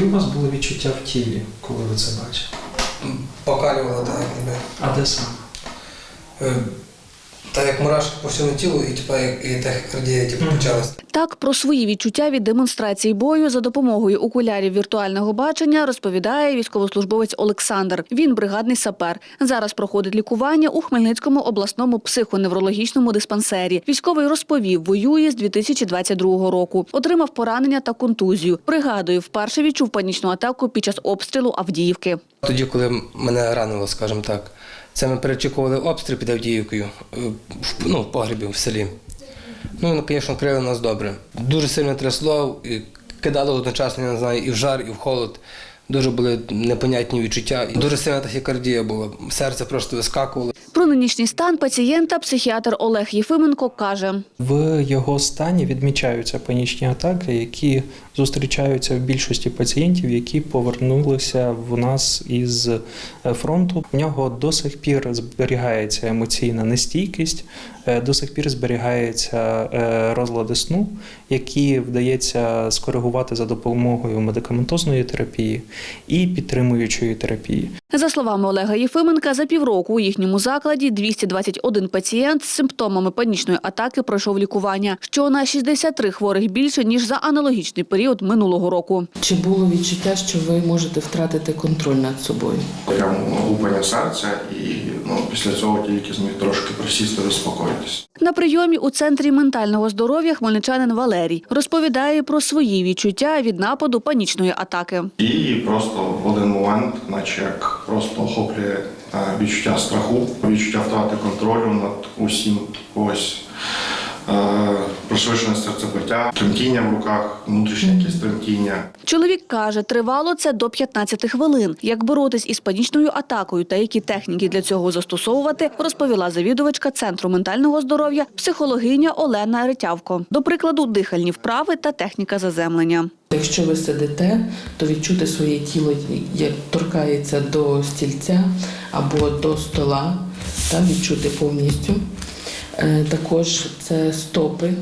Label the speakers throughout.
Speaker 1: Які у вас були відчуття в тілі, коли ви це бачили?
Speaker 2: Покалювало так, ніби.
Speaker 1: А де саме?
Speaker 2: Так як мурашки по всьому тілу, і типа як і тахікардія типу,
Speaker 1: Мгм.
Speaker 2: почалась.
Speaker 3: Так про свої відчуття від демонстрації бою за допомогою окулярів віртуального бачення розповідає військовослужбовець Олександр. Він бригадний сапер. Зараз проходить лікування у Хмельницькому обласному психоневрологічному диспансері. Військовий розповів, воює з 2022 року. Отримав поранення та контузію. Пригадує, вперше відчув панічну атаку під час обстрілу Авдіївки.
Speaker 2: Тоді, коли мене ранило, скажімо так, це ми перечікували обстріл під Авдіївкою, е, ну, в погребі в селі. Ну, і, звісно, крили нас добре. Дуже сильно трясло, і кидало одночасно, я не знаю, і в жар, і в холод. Дуже були непонятні відчуття. Дуже сильна тахікардія була. Серце просто вискакувало.
Speaker 3: Про нинішній стан пацієнта психіатр Олег Єфименко каже.
Speaker 1: В його стані відмічаються панічні атаки, які зустрічаються в більшості пацієнтів, які повернулися в нас із е, фронту. В нього до сих пір зберігається емоційна нестійкість, е, до сих пір зберігається е, розлади сну, які вдається скоригувати за допомогою медикаментозної терапії і підтримуючої терапії.
Speaker 3: За словами Олега Єфименка, за півроку у їхньому закладі 221 пацієнт з симптомами панічної атаки пройшов лікування, що на 63 хворих більше ніж за аналогічний період минулого року.
Speaker 4: Чи було відчуття, що ви можете втратити контроль над собою?
Speaker 5: прямо лупання серця, і ну, після цього тільки зміг трошки присісти, розпокоїтись.
Speaker 3: На прийомі у центрі ментального здоров'я хмельничанин Валерій розповідає про свої відчуття від нападу панічної атаки.
Speaker 5: І просто в один момент, наче як просто охоплює е, відчуття страху, відчуття втрати контролю над усім ось. Пришвидшене серцебиття, тремтіння в руках, внутрішнє якесь тремтіння.
Speaker 3: Чоловік каже, тривало це до 15 хвилин. Як боротись із панічною атакою та які техніки для цього застосовувати, розповіла завідувачка центру ментального здоров'я, психологиня Олена Ретявко. До прикладу, дихальні вправи та техніка заземлення.
Speaker 4: Якщо ви сидите, то відчути своє тіло, як торкається до стільця або до стола, та відчути повністю. Е, Також це стопи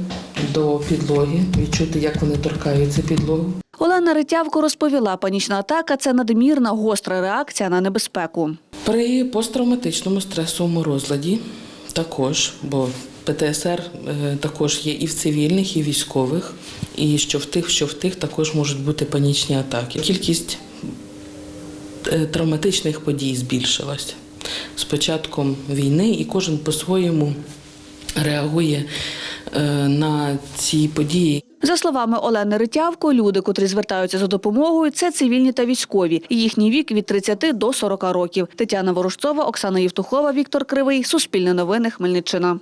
Speaker 4: до підлоги, відчути, як вони торкаються підлоги.
Speaker 3: Олена Ретявко розповіла, панічна атака це надмірна гостра реакція на небезпеку.
Speaker 4: При посттравматичному стресовому розладі також, бо ПТСР е, також є і в цивільних, і в військових, і що в тих, що в тих також можуть бути панічні атаки. Кількість е, травматичних подій збільшилась з початком війни, і кожен по-своєму реагує е, на ці події.
Speaker 3: За словами Олени Ритявко, люди, котрі звертаються за допомогою, це цивільні та військові. Їхній вік від 30 до 40 років. Тетяна Ворожцова, Оксана Євтухова, Віктор Кривий. Суспільне новини. Хмельниччина.